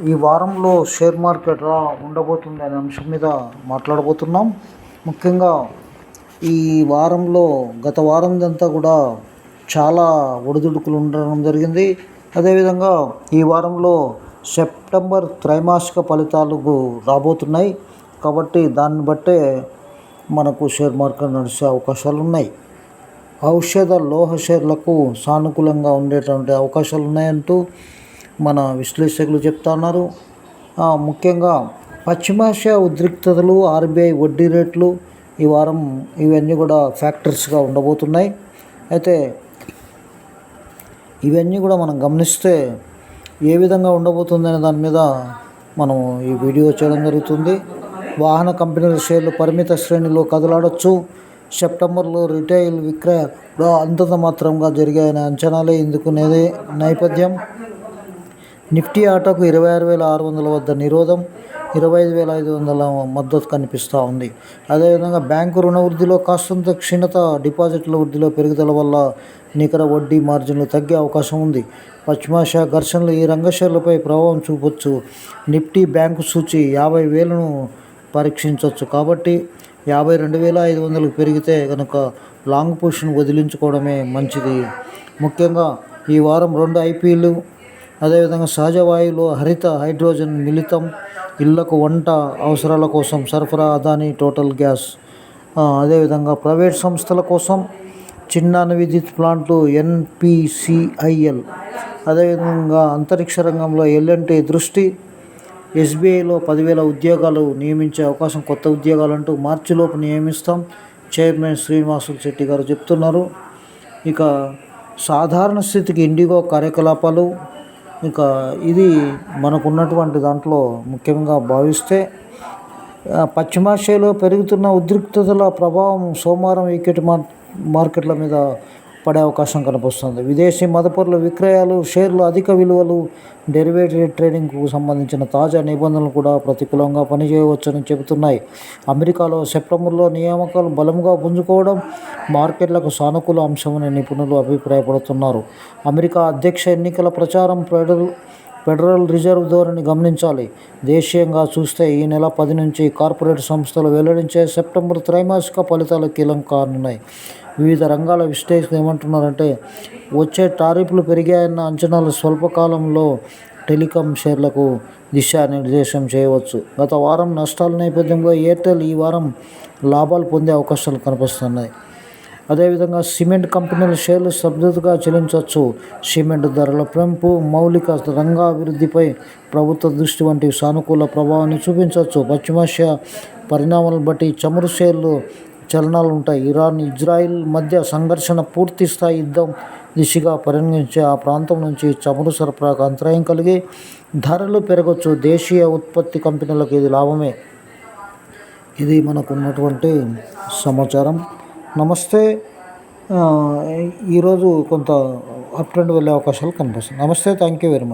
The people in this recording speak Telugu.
ఈ వారంలో షేర్ మార్కెట్ ఎలా ఉండబోతుంది అనే అంశం మీద మాట్లాడబోతున్నాం. ముఖ్యంగా ఈ వారంలో గత వారందంతా కూడా చాలా ఒడిదుడుకులు ఉండడం జరిగింది. అదేవిధంగా ఈ వారంలో సెప్టెంబర్ త్రైమాసిక ఫలితాలు రాబోతున్నాయి. కాబట్టి దాన్ని బట్టే మనకు షేర్ మార్కెట్ నడిచే అవకాశాలు ఉన్నాయి ఔషధ లోహ షేర్లకు సానుకూలంగా ఉండేటువంటి అవకాశాలు ఉన్నాయంటూ మన విశ్లేషకులు చెప్తున్నారు ఆ, ముఖ్యంగా పశ్చిమాసియా ఉద్రిక్తతలు ఆర్బీఐ వడ్డీ రేట్లు ఈ వారం ఇవన్నీ కూడా ఫ్యాక్టర్స్గా ఉండబోతున్నాయి. అయితే ఇవన్నీ కూడా మనం గమనిస్తే ఏ విధంగా ఉండబోతుందనే దాని మీద మనం ఈ వీడియో చేయడం జరుగుతుంది. వాహన కంపెనీల షేర్లు పరిమిత శ్రేణిలో కదలాడొచ్చు. సెప్టెంబర్లో రిటైల్ విక్రయ అంతంత మాత్రంగా జరిగాయనే అంచనాలే ఇందుకునేది నేపథ్యం. నిఫ్టీ ఆటోకు ఇరవై ఆరు వేల ఆరు వందల వద్ద నిరోధం ఇరవై ఐదు వేల ఐదు వందల మద్దతు కనిపిస్తూ ఉంది. అదేవిధంగా బ్యాంకు రుణ వృద్ధిలో కాస్తంత క్షీణత డిపాజిట్ల వృద్ధిలో పెరుగుదల వల్ల నికర వడ్డీ మార్జిన్లు తగ్గే అవకాశం ఉంది. పశ్చిమాసియా ఘర్షణలు ఈ రంగషేర్లపై ప్రభావం చూపొచ్చు. నిఫ్టీ బ్యాంకు సూచి యాభై వేలను పరీక్షించవచ్చు కాబట్టి యాభై రెండు వేల ఐదు వందలకు పెరిగితే కనుక లాంగ్ పొజిషన్ వదిలించుకోవడమే మంచిది. ముఖ్యంగా ఈ వారం రెండు ఐపీఎల్ అదేవిధంగా సహజ వాయువులో హరిత హైడ్రోజన్ మిళితం ఇళ్ళకు వంట అవసరాల కోసం సరఫరా అదాని టోటల్ గ్యాస్. అదేవిధంగా ప్రైవేట్ సంస్థల కోసం చిన్న విద్యుత్ ప్లాంట్లు ఎన్పిసిఐఎల్ అదేవిధంగా అంతరిక్ష రంగంలో ఎల్ఎన్టీ దృష్టి ఎస్బీఐలో పదివేల ఉద్యోగాలు నియమించే అవకాశం కొత్త ఉద్యోగాలు అంటూ మార్చిలోపు నియమిస్తాం చైర్మన్ శ్రీనివాసులు శెట్టి గారు చెప్తున్నారు. ఇక సాధారణ స్థితికి ఇండిగో కార్యకలాపాలు ఇంకా ఇది మనకున్నటువంటి దాంట్లో ముఖ్యంగా భావిస్తే ఆ, పశ్చిమాసియాలో పెరుగుతున్న ఉద్రిక్తతల ప్రభావం సోమవారం ఈక్విటీ మార్ మార్కెట్ల మీద పడే అవకాశం కనిపిస్తుంది విదేశీ మదుపరుల విక్రయాలు షేర్లు అధిక విలువలు డెరివేటివ్ ట్రేడింగ్కు సంబంధించిన తాజా నిబంధనలు కూడా ప్రతికూలంగా పనిచేయవచ్చని చెబుతున్నాయి. అమెరికాలో సెప్టెంబర్లో నియామకాలు బలంగా పుంజుకోవడం మార్కెట్లకు సానుకూల అంశమని నిపుణులు అభిప్రాయపడుతున్నారు. అమెరికా అధ్యక్ష ఎన్నికల ప్రచారం ఫెడరల్ ఫెడరల్ రిజర్వ్ ధోరణి గమనించాలి. దేశీయంగా చూస్తే ఈ నెల పది నుంచి కార్పొరేట్ సంస్థలు వెల్లడించే సెప్టెంబర్ త్రైమాసిక ఫలితాలు కీలకం కానున్నాయి వివిధ రంగాల విశ్లేషకులు ఏమంటున్నారంటే వచ్చే టారిఫ్లు పెరిగాయన్న అంచనాలు స్వల్పకాలంలో టెలికాం షేర్లకు దిశానిర్దేశం చేయవచ్చు. గత వారం నష్టాల నేపథ్యంలో ఎయిర్టెల్ ఈ వారం లాభాలు పొందే అవకాశాలు కనిపిస్తున్నాయి. అదేవిధంగా సిమెంట్ కంపెనీల షేర్లు స్తబ్దతగా చెల్లించవచ్చు. సిమెంట్ ధరల పెంపు మౌలిక రంగాభివృద్ధిపై ప్రభుత్వ దృష్టి వంటి సానుకూల ప్రభావాన్ని చూపించవచ్చు. పశ్చిమాసియా పరిణామాలను బట్టి చమురు షేర్లు చలనాలు ఉంటాయి ఇరాన్ ఇజ్రాయిల్ మధ్య సంఘర్షణ పూర్తి స్థాయి యుద్ధం దిశగా పరిగణించే ఆ ప్రాంతం నుంచి చమురు సరఫరాకు అంతరాయం కలిగి ధరలు పెరగవచ్చు దేశీయ ఉత్పత్తి కంపెనీలకు ఇది లాభమే. ఇది మనకు ఉన్నటువంటి సమాచారం. నమస్తే. ఈరోజు కొంత అప్ ట్రెండ్ వెళ్ళే అవకాశాలు కనిపిస్తుంది నమస్తే థ్యాంక్ యూ వెరీ మచ్